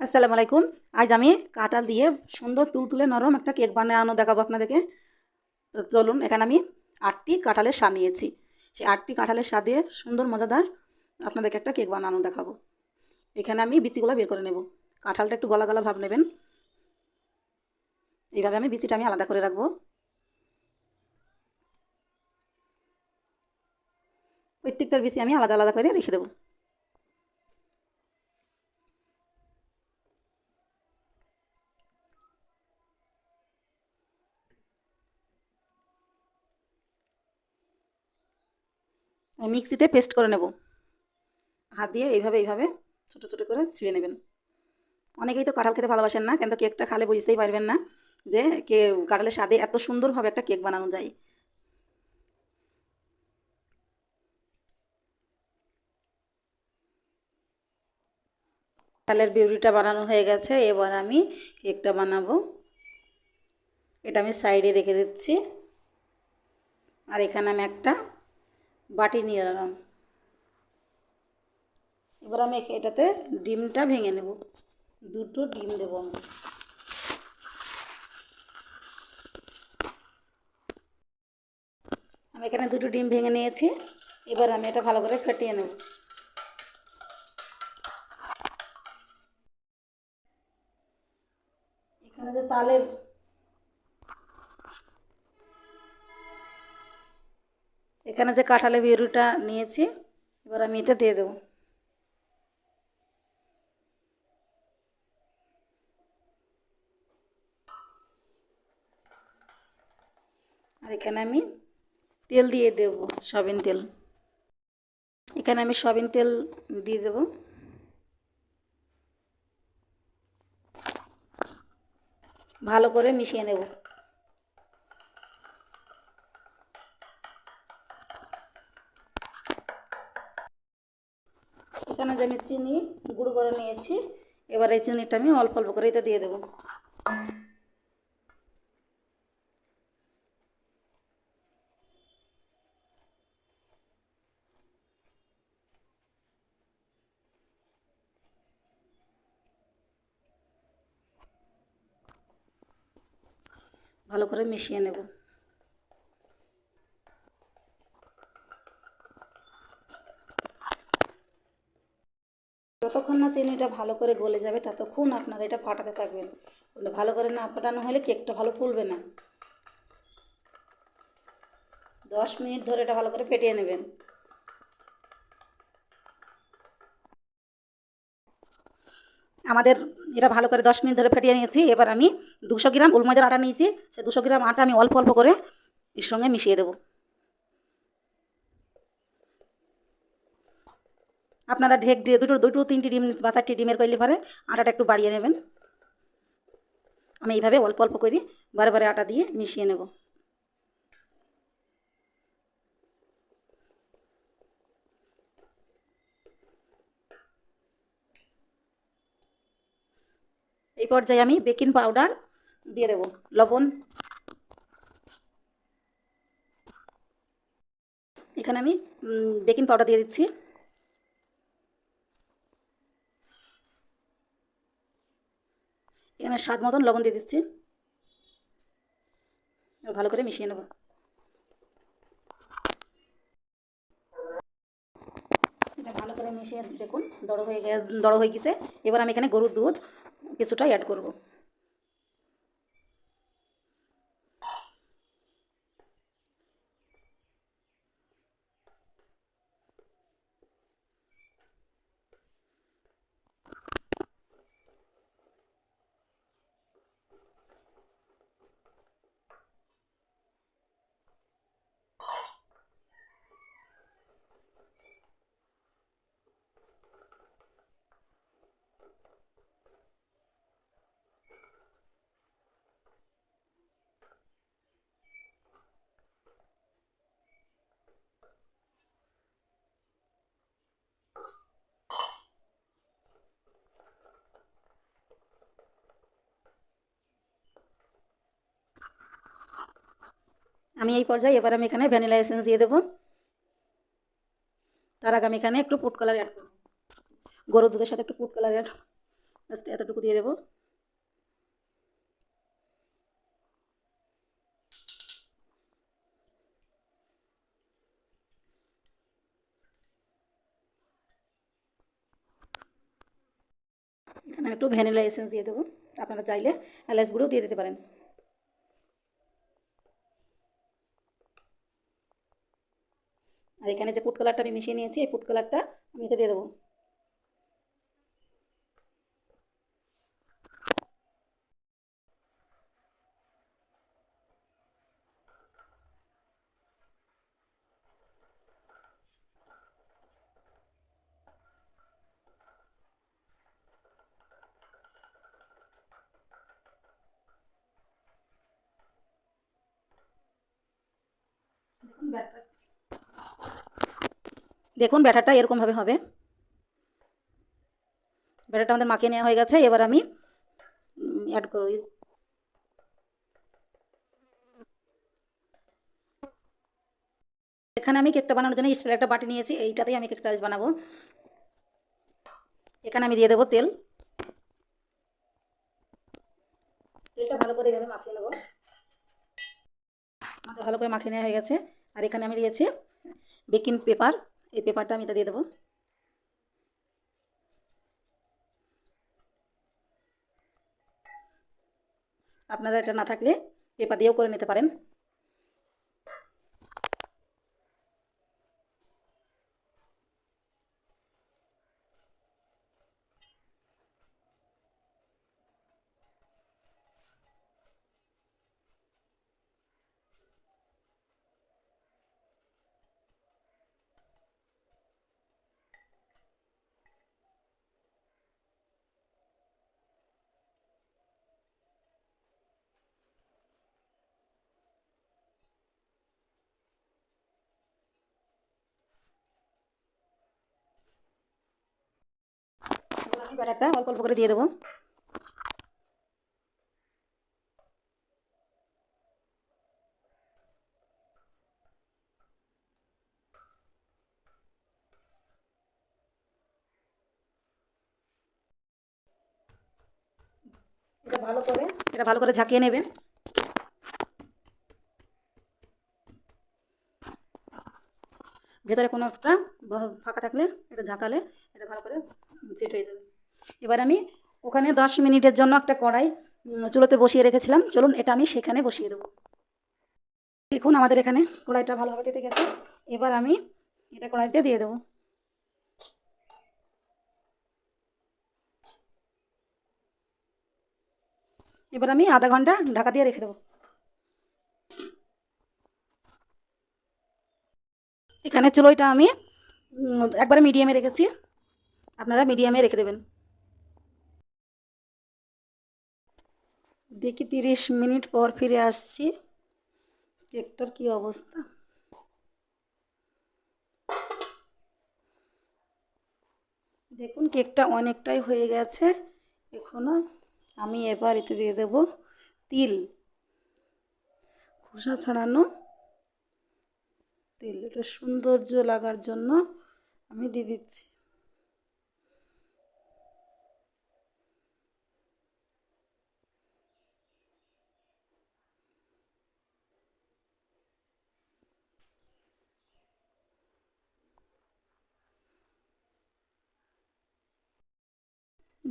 আসসালামু আলাইকুম। আজ আমি কাঁঠাল দিয়ে সুন্দর তুলতুলে নরম একটা কেক বানানো দেখাবো আপনাদেরকে। তো চলুন, এখানে আমি আটটি কাঁঠালের স্বাদ নিয়েছি। সেই আটটি কাঁঠালের স্বাদ সুন্দর, মজাদার আপনাদেরকে একটা কেক বানানো দেখাবো। এখানে আমি বিচিগুলো বের করে নেব। কাঁঠালটা একটু গলা গলা ভাব নেবেন। এইভাবে আমি বিচিটা আমি আলাদা করে রাখব। প্রত্যেকটার বিচি আমি আলাদা আলাদা করে রেখে দেবো। মিক্সিতে পেস্ট করে নেব। হাত দিয়ে এইভাবে এইভাবে ছোটো ছোটো করে ছিঁড়ে নেবেন। অনেকেই তো কাঁঠাল খেতে ভালোবাসেন না, কিন্তু কেকটা খালে বুঝতেই পারবেন না যে কে কাঁঠালের স্বাদে এত সুন্দরভাবে একটা কেক বানানো যায়। কাঁঠালের বিউরিটা বানানো হয়ে গেছে, এবার আমি কেকটা বানাবো। এটা আমি সাইডে রেখে দিচ্ছি। আর এখানে আমি একটা বাটি নিয়ে নিলাম এবার আমি এটাতে ডিমটা ভেঙে নেব। দুটো ডিম দেবো আমি। আমি এখানে দুটো ডিম ভেঙে নিয়েছি। এবার আমি এটা ভালো করে ফেটিয়ে নেব। এখানে যে তালের এখানে যে কাঁঠালের বেরুটা নিয়েছি, এবার আমি এটা দিয়ে দেবো। আর এখানে আমি তেল দিয়ে দেব, সয়াবিন তেল। এখানে আমি সয়াবিন তেল দিয়ে দেব। ভালো করে মিশিয়ে নেব। এখানে চিনি, গুঁড়ো করে নিয়েছি। এবার এই চিনিটা আমি অল্প অল্প করে এটা দিয়ে দেবো। ভালো করে মিশিয়ে নেব। যতক্ষণ না চিনিটা ভালো করে গলে যাবে ততক্ষণ আপনারা এটা ফাটাতে থাকবেন। ভালো করে না ফাটানো হলে কেকটা ভালো ফুলবে না। দশ মিনিট ধরে এটা ভালো করে ফেটিয়ে নেবেন। আমাদের এটা ভালো করে দশ মিনিট ধরে ফেটিয়ে নিয়েছি। এবার আমি দুশো গ্রাম উলময়দার আটা নিয়েছি। সে দুশো গ্রাম আটা আমি অল্প অল্প করে এর সঙ্গে মিশিয়ে দেবো। আপনারা ঢেক দিয়ে দুটো দুটো, তিনটি ডিম, বা চারটি ডিমের করলে পরে আটাটা একটু বাড়িয়ে নেবেন। আমি এইভাবে অল্প অল্প করে বারে বারে আটা দিয়ে মিশিয়ে নেব। এই পর্যায়ে আমি বেকিং পাউডার দিয়ে দেব, লবণ। এখানে আমি বেকিং পাউডার দিয়ে দিচ্ছি। এখানে স্বাদ মতন লবণ দিয়ে দিচ্ছি। ভালো করে মিশিয়ে নেব। এটা ভালো করে মিশিয়ে দেখুন, দড়ো হয়ে গেছে দড়ো হয়ে গেছে। এবার আমি এখানে গরুর দুধ কিছুটা অ্যাড করব। আমি এই পর্যায়ে, এবার আমি এখানে ভ্যানিলা এসেন্স দিয়ে দেবো। তার আগে আমি এখানে একটু ফুড কালার অ্যাড করব। গরুর দুধের সাথে একটু ফুড কালার অ্যাড জাস্ট এতটুকু দিয়ে দেবো। এখানে একটু ভ্যানিলা এসেন্স দিয়ে দেবো। আপনারা চাইলে এলাচ গুঁড়োও দিয়ে দিতে পারেন। আর এখানে যে ফুড কালারটা আমি মিশিয়ে নিয়েছি, এই ফুড কালারটা আমি এতে দিয়ে দেবো। দেখুন, ব্যাটারটা এরকমভাবে হবে। ব্যাটারটা আমাদের মাখিয়ে নেওয়া হয়ে গেছে। এবার আমি অ্যাড করি। এখানে আমি কেকটা বানানোর জন্য স্টিলের একটা বাটি নিয়েছি। এইটাতেই আমি কেকটা আজ বানাবো। এখানে আমি দিয়ে দেবো তেল। তেলটা ভালো করে এভাবে মাখিয়ে নেব। আমাদের ভালো করে মাখিয়ে নেওয়া হয়ে গেছে। আর এখানে আমি দিয়েছি বেকিং পেপার। এই পেপারটা আমি এটা দিয়ে দেবো। আপনারা এটা না থাকলে পেপার দিয়েও করে নিতে পারেন। এবার ব্যাটারটা অল্প অল্প করে দিয়ে দেবো। এটা ভালো করে, এটা ভালো করে ঝাঁকিয়ে নেবেন। ভেতরে কোনো একটা ফাঁকা থাকলে এটা ঝাঁকালে এটা ভালো করে সেট হয়ে যাবে। এবার আমি ওখানে দশ মিনিটের জন্য একটা কড়াই চুলোতে বসিয়ে রেখেছিলাম। চলুন, এটা আমি সেখানে বসিয়ে দেবো। দেখুন, আমাদের এখানে কড়াইটা ভালোভাবে কেটে গেছে। এবার আমি এটা কড়াইতে দিয়ে দেবো। এবার আমি আধা ঘণ্টা ঢাকা দিয়ে রেখে দেবো। এখানে চুলোইটা আমি একবারে মিডিয়ামে রেখেছি। আপনারা মিডিয়ামে রেখে দেবেন। দেখি তিরিশ মিনিট পর ফিরে আসছি। কেকটার কি অবস্থা? দেখুন, কেকটা অনেকটাই হয়ে গেছে। এখনও আমি এবার এতে দিয়ে দেব তিল। খোসা ছাড়ানো তেল। এটা সৌন্দর্য লাগার জন্য আমি দিয়ে দিচ্ছি।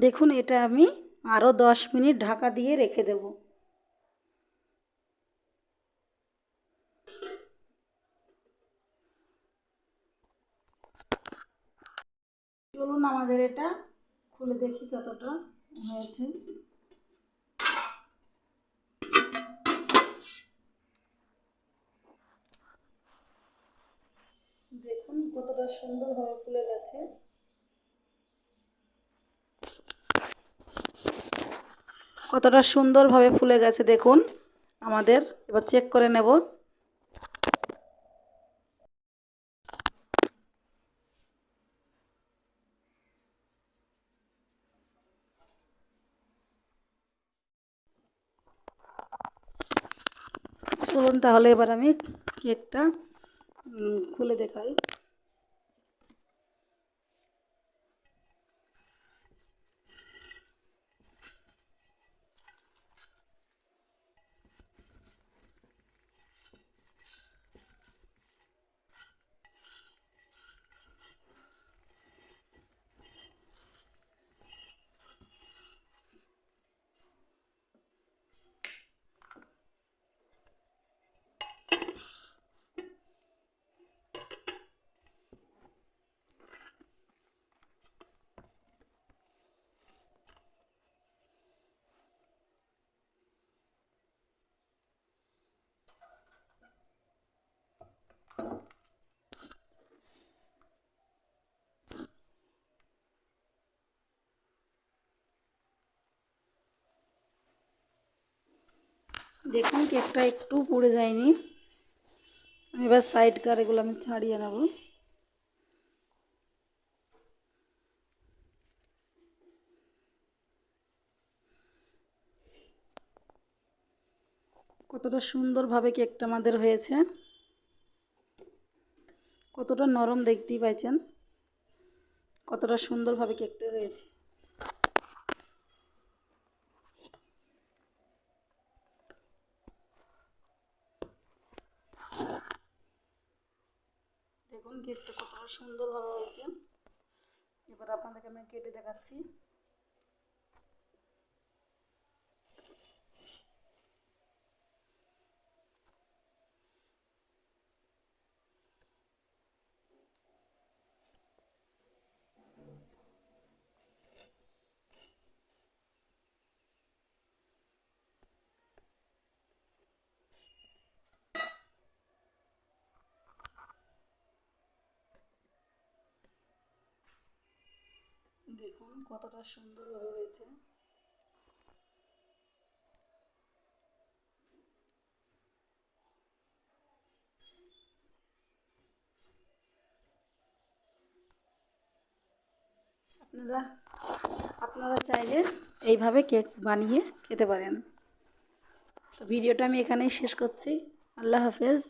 দেখুন, এটা আমি আরও দশ মিনিট ঢাকা দিয়ে রেখে দেব। চলুন আমাদের এটা খুলে দেখি কতটা হয়েছে। দেখুন কতটা সুন্দরভাবে ফুলে গেছে। কতটা সুন্দরভাবে ফুলে গেছে দেখুন। আমাদের এবার চেক করে নেব। চলুন তাহলে এবার আমি কেকটা খুলে দেখাই। দেখুন কেকটা একটু পুড়ে যায়নি। আমি এবার সাইড কার এগুলো আমি ছাড়িয়ে নেব। কতটা সুন্দরভাবে কেকটা আমাদের হয়েছে। কতটা নরম দেখতেই পাইছেন। কতটা সুন্দরভাবে কেকটা হয়েছে। দেখুন কেকটা কতটা সুন্দরভাবে হয়েছে। এবার আপনাদেরকে আমি কেটে দেখাচ্ছি। দেখুন কতটা সুন্দরভাবে হয়েছে। আপনারা আপনারা চাইলে এইভাবে কেক বানিয়ে খেতে পারেন। তো ভিডিওটা আমি এখানেই শেষ করছি। আল্লাহ হাফেজ।